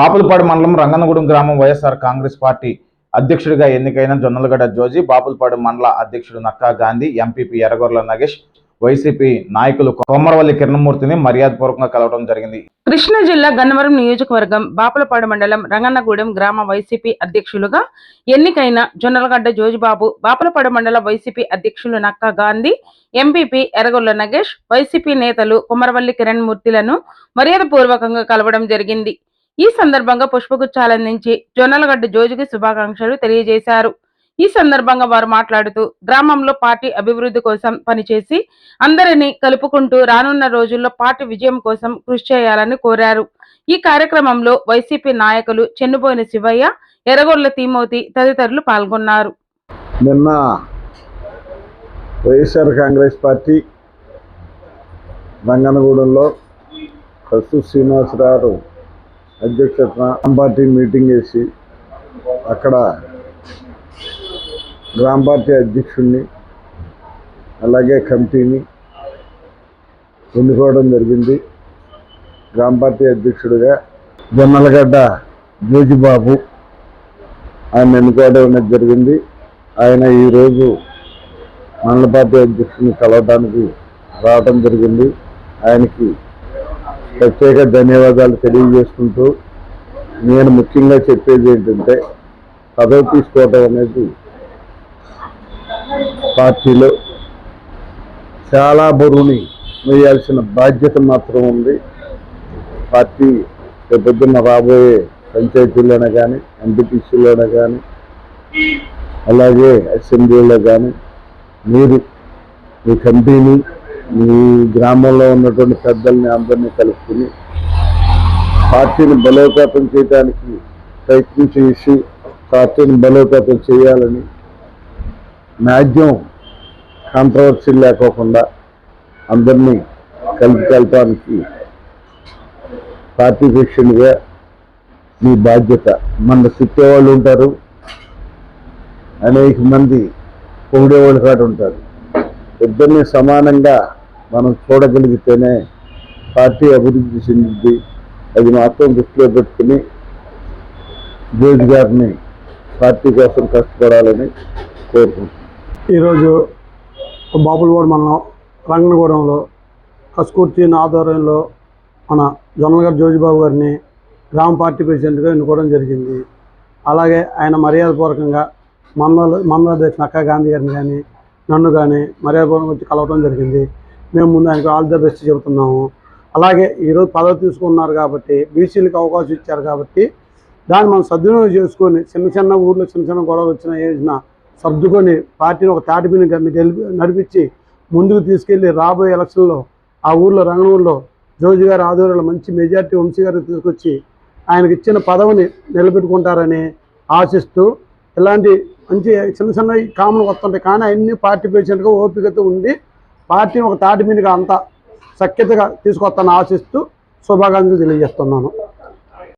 బాపులపాడు మండలం రంగనగూడెం గ్రామం వైఎస్ఆర్ కాంగ్రెస్ పార్టీ అధ్యక్షుడిగా ఎన్నికైన జొన్నలగడ్డ జోజి బాపులపాడు మండల అధ్యక్షుడు నక్కా గాంధీ ఎంపీపీ ఎర్రగొర్ల నగేష్ వైసీపీ నాయకులు కొమ్మరవల్లి కిరణమూర్తిని మర్యాదపూర్వకంగా కలవడం జరిగింది. కృష్ణా జిల్లా గన్నవరం నియోజకవర్గం బాపులపాడు మండలం రంగన్నగూడెం గ్రామ వైసీపీ అధ్యక్షులుగా ఎన్నికైన జొన్నలగడ్డ జోజిబాబు బాపులపాడు మండల వైసీపీ అధ్యక్షులు నక్కా గాంధీ ఎంపీపీ ఎర్రగొల్ల నగేష్ వైసీపీ నేతలు కొమరవల్లి కిరణ్ మూర్తిలను మర్యాదపూర్వకంగా కలవడం జరిగింది. ఈ సందర్భంగా పుష్పగుచ్చాలందించి జొన్నలగడ్డ జోజుకి శుభాకాంక్షలు తెలియజేశారు. ఈ సందర్భంగా వారు మాట్లాడుతూ గ్రామంలో పార్టీ అభివృద్ధి కోసం పనిచేసి అందరినీ కలుపుకుంటూ రానున్న రోజుల్లో పార్టీ విజయం కోసం కృషి చేయాలని కోరారు. ఈ కార్యక్రమంలో వైసీపీ నాయకులు చెన్నుబోయిన శివయ్య ఎర్రగొల్ల తిమోతి తదితరులు పాల్గొన్నారు. నిన్న వైఎస్ఆర్ కాంగ్రెస్ పార్టీ రంగనగూడెంలో కస్తు శ్రీనివాసరావు అధ్యక్షతన గ్రామ పార్టీ మీటింగ్ వేసి అక్కడ గ్రామ పార్టీ అధ్యక్షుడిని అలాగే కమిటీని ఎన్నుకోవడం జరిగింది. గ్రామ పార్టీ అధ్యక్షుడిగా జొన్నలగడ్డ జోజిబాబు ఆయన ఎన్నుకోవడం అనేది జరిగింది. ఆయన ఈరోజు మండల పార్టీ అధ్యక్షుని కలవడానికి రావడం జరిగింది. ఆయనకి ప్రత్యేక ధన్యవాదాలు తెలియజేసుకుంటూ నేను ముఖ్యంగా చెప్పేది ఏంటంటే పదవి తీసుకోవటం అనేది పార్టీలో చాలా బరువుని వేయాల్సిన బాధ్యత మాత్రం ఉంది. పార్టీ రేపొద్దున్న రాబోయే పంచాయతీలోనే కానీ ఎంపీటీసీలోనే కానీ అలాగే అసెంబ్లీలో కానీ మీరు మీ కంపెనీ మీ గ్రామంలో ఉన్నటువంటి పెద్దల్ని అందరినీ కలుపుకుని పార్టీని బలోపేతం చేయడానికి ప్రయత్నం చేసి పార్టీని బలోపేతం చేయాలని మ్యాక్సిమం కాంట్రవర్సీ లేకోకుండా అందరినీ కలిపి కలపడానికి పార్టీ ప్రెసిడెంట్గా మీ బాధ్యత. మన తిట్టేవాళ్ళు ఉంటారు. అనేక మంది పొగిడేవాళ్ళు కాదు ఉంటారు. ఇద్దరిని సమానంగా మనం చూడగలిగితేనే పార్టీ అభివృద్ధి చెందింది. అది మాత్రం దృష్టిలో పెట్టుకుని జోజి గారిని పార్టీ కోసం కష్టపడాలని కోరుకుంటున్నాను ఈరోజు బాపులవాడ మండలం రంగనగూడెంలో కస్కూర్తి ఆధ్వర్యంలో మన జొన్నలగారు జోజిబాబు గారిని గ్రామ పార్టీ ప్రెసిడెంట్గా ఎన్నుకోవడం జరిగింది. అలాగే ఆయన మర్యాదపూర్వకంగా మండల మండల అధ్యక్షుడు అక్క గాంధీ గారిని కానీ నన్ను కానీ మర్యాదపూర్వకంగా వచ్చి కలవడం జరిగింది. మేము ముందు ఆయనకు ఆల్ ద బెస్ట్ చెబుతున్నాము. అలాగే ఈరోజు పదవి తీసుకున్నారు కాబట్టి బీసీలకు అవకాశం ఇచ్చారు కాబట్టి దాన్ని మనం సద్వినియోగం చేసుకొని చిన్న చిన్న ఊర్లో చిన్న చిన్న గొడవలు వచ్చినా ఏసినా సర్దుకొని పార్టీని ఒక తాటిపిని గెలిపి నడిపించి ముందుకు తీసుకెళ్ళి రాబోయే ఎలక్షన్లో ఆ ఊర్లో రంగంలో జోజు గారి ఆధ్వర్యంలో మంచి మెజార్టీ వంశీ గారిని తీసుకొచ్చి ఆయనకి ఇచ్చిన పదవిని నిలబెట్టుకుంటారని ఆశిస్తూ ఇలాంటి మంచి చిన్న చిన్న కామన్ వస్తుంటాయి. కానీ అన్ని పార్టీ పేషెంట్గా ఓపికతో ఉండి పార్టీ ఒక తాటి మీదుగా అంతా సఖ్యతగా తీసుకొస్తానని ఆశిస్తూ శుభాకాంక్షలు తెలియజేస్తున్నాను.